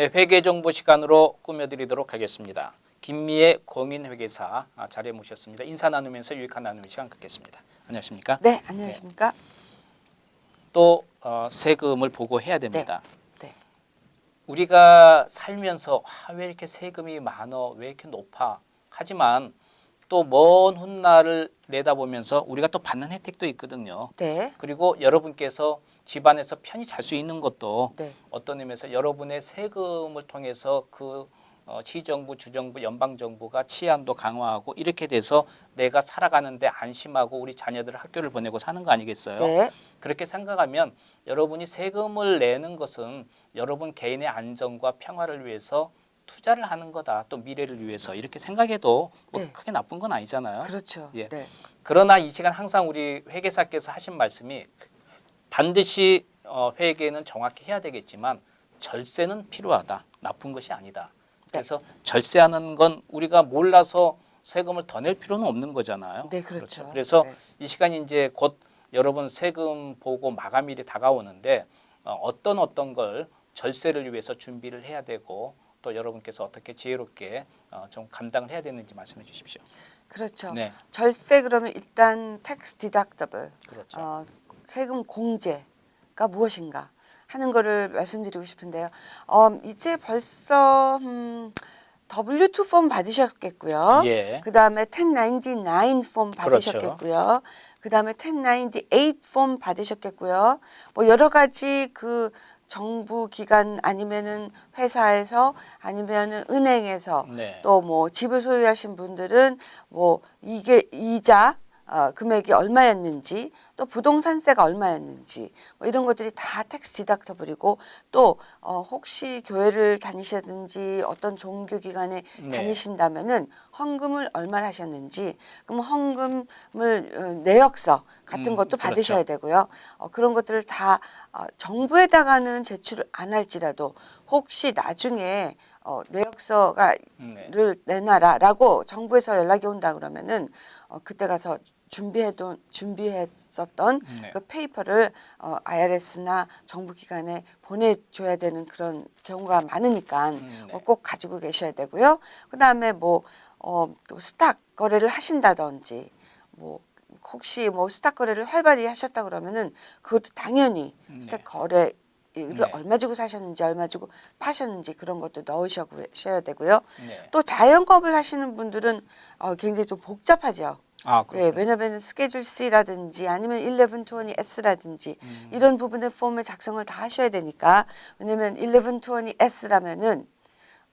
네, 회계 정보 시간으로 꾸며드리도록 하겠습니다. 김미애 공인회계사 아, 자리에 모셨습니다. 인사 나누면서 유익한 나누는 시간 갖겠습니다. 안녕하십니까? 네, 안녕하십니까? 또 어, 세금을 보고 해야 됩니다. 네. 우리가 살면서 아, 왜 이렇게 세금이 많어, 왜 이렇게 높아? 하지만 또 먼 훗날을 내다보면서 우리가 또 받는 혜택도 있거든요. 네. 그리고 여러분께서 집안에서 편히 잘 수 있는 것도 네. 어떤 의미에서 여러분의 세금을 통해서 그 어, 시정부, 주정부, 연방 정부가 치안도 강화하고 이렇게 돼서 내가 살아가는데 안심하고 우리 자녀들 학교를 보내고 사는 거 아니겠어요? 네. 그렇게 생각하면 여러분이 세금을 내는 것은 여러분 개인의 안정과 평화를 위해서 투자를 하는 거다. 또 미래를 위해서 이렇게 생각해도 뭐 네. 크게 나쁜 건 아니잖아요. 그렇죠. 예. 네. 그러나 이 시간 항상 우리 회계사께서 하신 말씀이 반드시 어, 회계는 정확히 해야 되겠지만 절세는 필요하다. 나쁜 것이 아니다. 그래서 절세하는 건 우리가 몰라서 세금을 더 낼 필요는 없는 거잖아요. 네, 그렇죠. 그래서 네. 이 시간이 이제 곧 여러분 세금 보고 마감일이 다가오는데 어, 어떤 어떤 걸 절세를 위해서 준비를 해야 되고 또 여러분께서 어떻게 지혜롭게 어, 좀 감당을 해야 되는지 말씀해 주십시오. 그렇죠. 네, 절세 그러면 일단 tax deductible 그렇죠. 어, 세금 공제가 무엇인가 하는 거를 말씀드리고 싶은데요. 어, 이제 벌써 음, W2 폼 받으셨겠고요. 예. 그 다음에 1099 폼. 받으셨겠고요. 그 다음에 1098 폼 받으셨겠고요. 뭐 여러 가지 그 정부 기관 아니면은 회사에서 아니면은 은행에서 네. 또 뭐 집을 소유하신 분들은 뭐 이게 이자 어, 금액이 얼마였는지 또 부동산세가 얼마였는지 뭐 이런 것들이 다 텍스 디덕터블이고 또 어, 혹시 교회를 다니시든지 어떤 종교기관에 네. 다니신다면은 헌금을 얼마나 하셨는지 그럼 헌금을 어, 내역서 같은 음, 것도 그렇죠. 받으셔야 되고요. 어, 그런 것들을 다 어, 정부에다가는 제출을 안 할지라도 혹시 나중에 어, 내역서가 네. 를 내놔라라고 정부에서 연락이 온다 그러면은 어, 그때 가서 준비해둔 준비했었던 네. 그 페이퍼를 어, IRS나 정부 기관에 보내줘야 되는 그런 경우가 많으니까 음, 네. 어, 꼭 가지고 계셔야 되고요. 그 다음에 뭐 어, 또 스탁 거래를 하신다든지 뭐 혹시 뭐 스탁 거래를 활발히 하셨다 그러면은 그것도 당연히 네. 스탁 거래 를 네. 얼마 주고 사셨는지 얼마 주고 파셨는지 그런 것도 넣으셔야 되고요. 네. 또 자영업을 하시는 분들은 어, 굉장히 좀 복잡하죠. 아, 네. 왜냐하면 스케줄 C라든지 아니면 1120S라든지 음. 이런 부분의 폼을 작성을 다 하셔야 되니까 왜냐하면 1120S라면은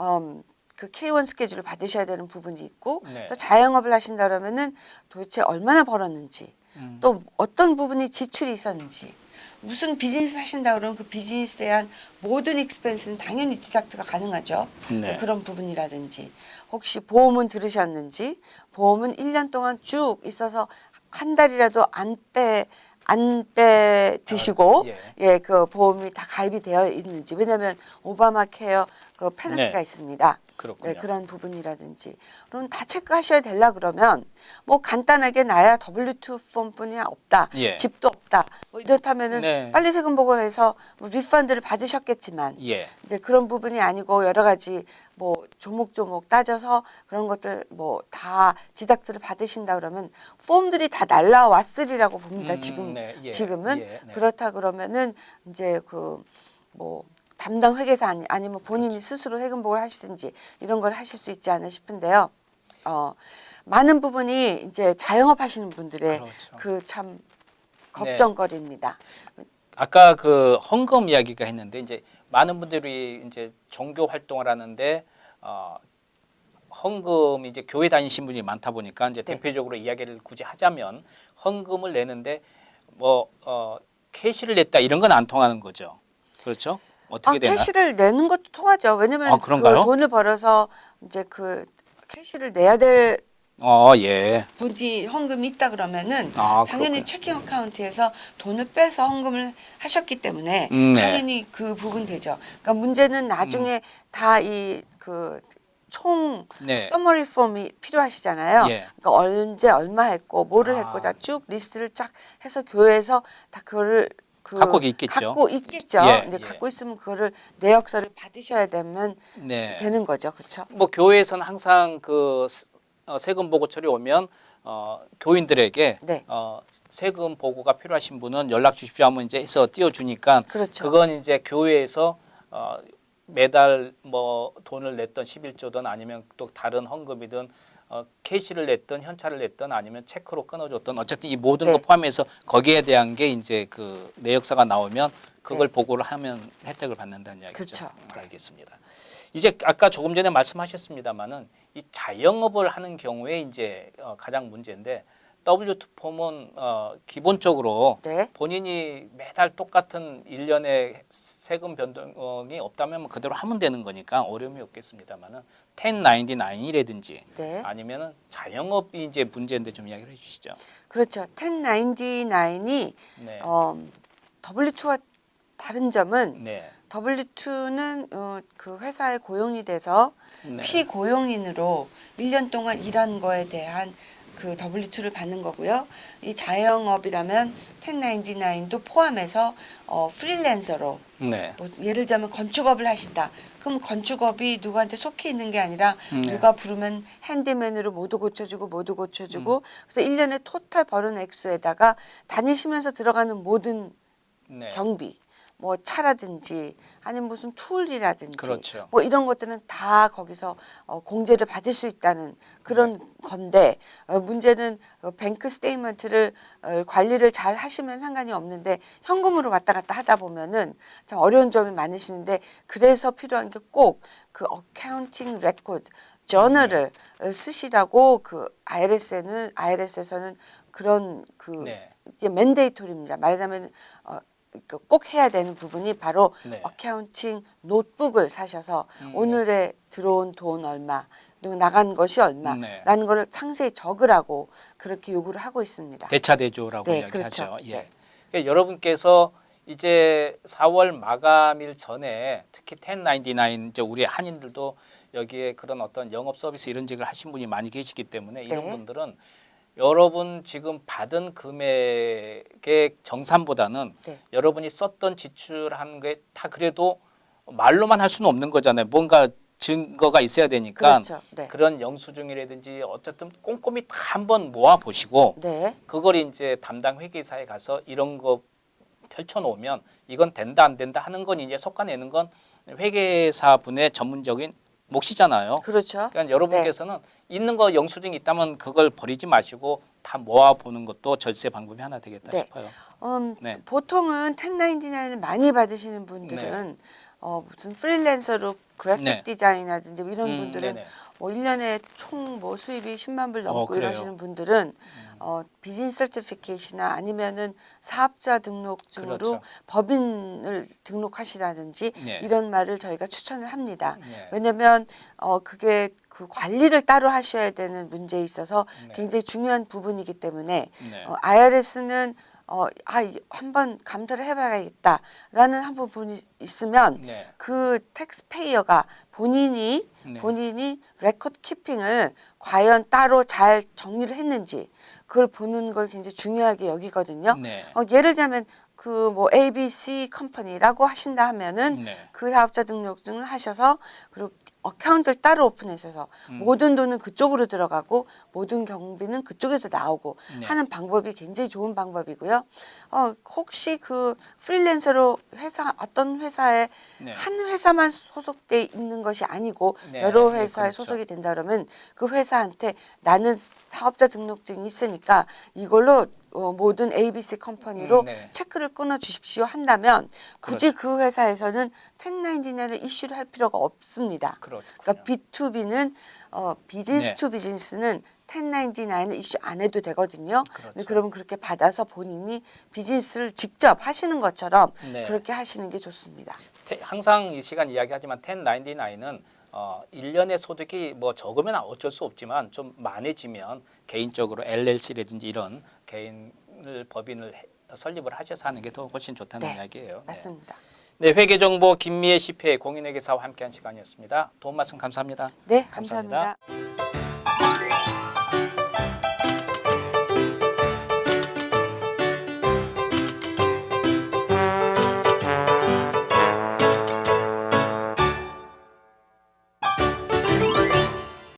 음, 그 K1 스케줄을 받으셔야 되는 부분이 있고 네. 또 자영업을 하신다 그러면은 도대체 얼마나 벌었는지 음. 또 어떤 부분이 지출이 있었는지 무슨 비즈니스 하신다 그러면 그 비즈니스에 대한 모든 익스펜스는 당연히 디닥트가 가능하죠. 네. 그런 부분이라든지 혹시 보험은 들으셨는지 보험은 1년 동안 쭉 있어서 한 달이라도 안빼 안빼 드시고 아, 예. 예그 보험이 다 가입이 되어 있는지 왜냐하면 오바마 케어 그 페널티가 네. 있습니다. 그렇군요. 네, 그런 부분이라든지 그럼 다 체크하셔야 되려 그러면 뭐 간단하게 나야 W2 폼뿐이 없다. 예. 집도 없다. 뭐 이렇다면은 네. 빨리 세금 보고를 해서 뭐 리펀드를 받으셨겠지만 예. 이제 그런 부분이 아니고 여러 가지 뭐 조목조목 따져서 그런 것들 뭐 다 지닥들을 받으신다 그러면 폼들이 다 날라왔으리라고 봅니다. 음, 지금 네, 예, 지금은 예, 네. 그렇다 그러면은 이제 그뭐 담당 회계사 아니, 아니면 본인이 그렇죠. 스스로 세금 보고를 하시든지 이런 걸 하실 수 있지 않나 싶은데요. 어 많은 부분이 이제 자영업 하시는 분들의 그렇죠. 그참 걱정거리입니다. 아까 그 헌금 이야기가 했는데 이제 많은 분들이 이제 종교 활동을 하는데 어, 헌금 이제 교회 다니신 분이 많다 보니까 이제 네. 대표적으로 이야기를 굳이 하자면 헌금을 내는데 뭐 어, 캐시를 냈다 이런 건 안 통하는 거죠. 그렇죠? 어떻게 아, 되나? 캐시를 내는 것도 통하죠. 왜냐면 아, 그런가요? 그 돈을 벌어서 이제 그 캐시를 내야 될 어, 예. 분이 헌금이 있다 그러면은 아, 당연히 그렇군요. 체킹 어카운트에서 돈을 빼서 헌금을 하셨기 때문에 음, 네. 당연히 그 부분 되죠. 그러니까 문제는 나중에 다 이 그 총 네. 서머리 폼이 필요하시잖아요. 예. 그러니까 언제 얼마 했고 뭐를 아. 했고 다 쭉 리스트를 쫙 해서 교회에서 다 그거를 그 갖고 있겠죠. 갖고 있겠죠. 예, 근데 예. 갖고 있으면 그거를 내역서를 받으셔야 되면 네. 되는 거죠, 그렇죠? 뭐 교회에서는 항상 그 스- 어, 세금 보고 처리 오면 어, 교인들에게 네. 어, 세금 보고가 필요하신 분은 연락 주십시오 하면 이제 해서 띄워주니까 그렇죠. 그건 이제 교회에서 어, 매달 뭐 돈을 냈던 11조든 아니면 또 다른 헌금이든 어, 캐시를 냈든 현찰을 냈든 아니면 체크로 끊어줬든 어쨌든 이 모든 네. 거 포함해서 거기에 대한 게 이제 그 내역서가 나오면 그걸 네. 보고를 하면 혜택을 받는다는 이야기죠. 그렇죠. 음, 알겠습니다. 이제 아까 조금 전에 말씀하셨습니다마는 이 자영업을 하는 경우에 이제 어, 가장 문제인데 W2 폼은 어, 기본적으로 네. 본인이 매달 똑같은 일년의 세금 변동이 없다면 그대로 하면 되는 거니까 어려움이 없겠습니다만은 1099이라든지 네. 아니면은 자영업이 이제 문제인데 좀 이야기를 해주시죠. 그렇죠. 1099이 네. 어, W2와 다른 점은 네. W2는 어, 그 회사에 고용이 돼서 네. 피고용인으로 1년 동안 일한 거에 대한 그 W2를 받는 거고요. 이 자영업이라면 1099도 포함해서 어, 프리랜서로 네. 뭐 예를 들자면 건축업을 하신다. 그럼 건축업이 누구한테 속해 있는 게 아니라 네. 누가 부르면 핸디맨으로 모두 고쳐주고 모두 고쳐주고 그래서 1년에 토탈 벌은 액수에다가 다니시면서 들어가는 모든 네. 경비 뭐 차라든지 아니면 무슨 툴이라든지 그렇죠. 뭐 이런 것들은 다 거기서 어, 공제를 받을 수 있다는 그런 네. 건데 어, 문제는 어, 뱅크 스테이먼트를 어, 관리를 잘 하시면 상관이 없는데 현금으로 왔다 갔다 하다 보면은 참 어려운 점이 많으시는데 그래서 필요한 게 꼭 그 어카운팅 레코드 저널을 어, 쓰시라고 그 IRS에는 IRS에서는 그런 그 네. 이게 맨데이토리입니다. 말하자면 어, 그 꼭 해야 되는 부분이 바로 네. 어카운팅 노트북을 사셔서 음, 오늘에 들어온 돈 얼마 그리고 나간 것이 네. 얼마라는 거를 상세히 적으라고 그렇게 요구를 하고 있습니다. 대차 대조라고 네, 이야기하죠. 그렇죠. 예. 네. 그러니까 여러분께서 이제 4월 마감일 전에 특히 1099 이제 우리 한인들도 여기에 그런 어떤 영업 서비스 이런 직을 하신 분이 많이 계시기 때문에 이런 네. 분들은 여러분 지금 받은 금액의 정산보다는 네. 여러분이 썼던 지출한 게 다 그래도 말로만 할 수는 없는 거잖아요. 뭔가 증거가 있어야 되니까 그렇죠. 네. 그런 영수증이라든지 어쨌든 꼼꼼히 다 한번 모아 보시고 네. 그걸 이제 담당 회계사에 가서 이런 거 펼쳐 놓으면 이건 된다 안 된다 하는 건 이제 속아내는 건 회계사 분의 전문적인 몫이잖아요. 그렇죠. 그러니까 여러분께서는 있는 거 영수증이 있다면 그걸 버리지 마시고 다 모아 보는 것도 절세 방법이 하나 되겠다 네. 싶어요. 음, 네. 보통은 1099을 많이 받으시는 분들은 어, 무슨 프리랜서로 그래픽 네. 디자인이라든지 뭐 이런 음, 분들은 네네. 뭐 1년에 총 뭐 수입이 10만 불 넘고 어, 그래요? 음. 이러시는 분들은 어, 비즈니스 서티피케이시나 아니면은 사업자 등록증으로 그렇죠. 법인을 등록하시라든지 네. 이런 말을 저희가 추천을 합니다. 네. 왜냐면 어 그게 그 관리를 따로 하셔야 되는 문제에 있어서 네. 굉장히 중요한 부분이기 때문에 네. 어, IRS는 어, 아, 이- 한번 감사를 해봐야겠다라는 한 부분이 있으면 네. 그 텍스페이어가 본인이 네. 본인이 레코드 키핑을 과연 따로 잘 정리를 했는지 그걸 보는 걸 굉장히 중요하게 여기거든요. 네. 어, 예를 들자면 그 뭐 ABC 컴퍼니라고 하신다 하면은 네. 그 사업자 등록증을 하셔서 그리고 어카운트를 따로 오픈해서 음. 모든 돈은 그쪽으로 들어가고 모든 경비는 그쪽에서 나오고 네. 하는 방법이 굉장히 좋은 방법이고요. 어, 혹시 그 프리랜서로 회사 어떤 회사에 네. 한 회사만 소속돼 있는 것이 아니고 네, 여러 네, 회사에 그렇죠. 소속이 된다 그러면 그 회사한테 나는 사업자 등록증이 있으니까 이걸로 어, 모든 ABC 컴퍼니로 음, 네. 체크를 끊어 주십시오 한다면 굳이 그 회사에서는 1099를 이슈를 할 필요가 없습니다. 그렇군요. 그러니까 B2B는 어, 비즈니스 네. 투 비즈니스는 1099을 이슈 안 해도 되거든요. 그렇죠. 근데 그러면 그렇게 받아서 본인이 비즈니스를 직접 하시는 것처럼 네. 그렇게 하시는 게 좋습니다. 테- 항상 이 시간 이야기하지만 1099는 어, 1년의 소득이 뭐 적으면 어쩔 수 없지만 좀 많아지면 개인적으로 LLC라든지 이런 개인을 법인을 해- 설립을 하셔서 하는 게 더 훨씬 좋다는 네, 이야기예요. 네. 맞습니다. 네, 회계정보 김미애 CPA 공인회계사와 함께한 시간이었습니다. 도움 말씀 감사합니다. 네, 감사합니다. 감사합니다.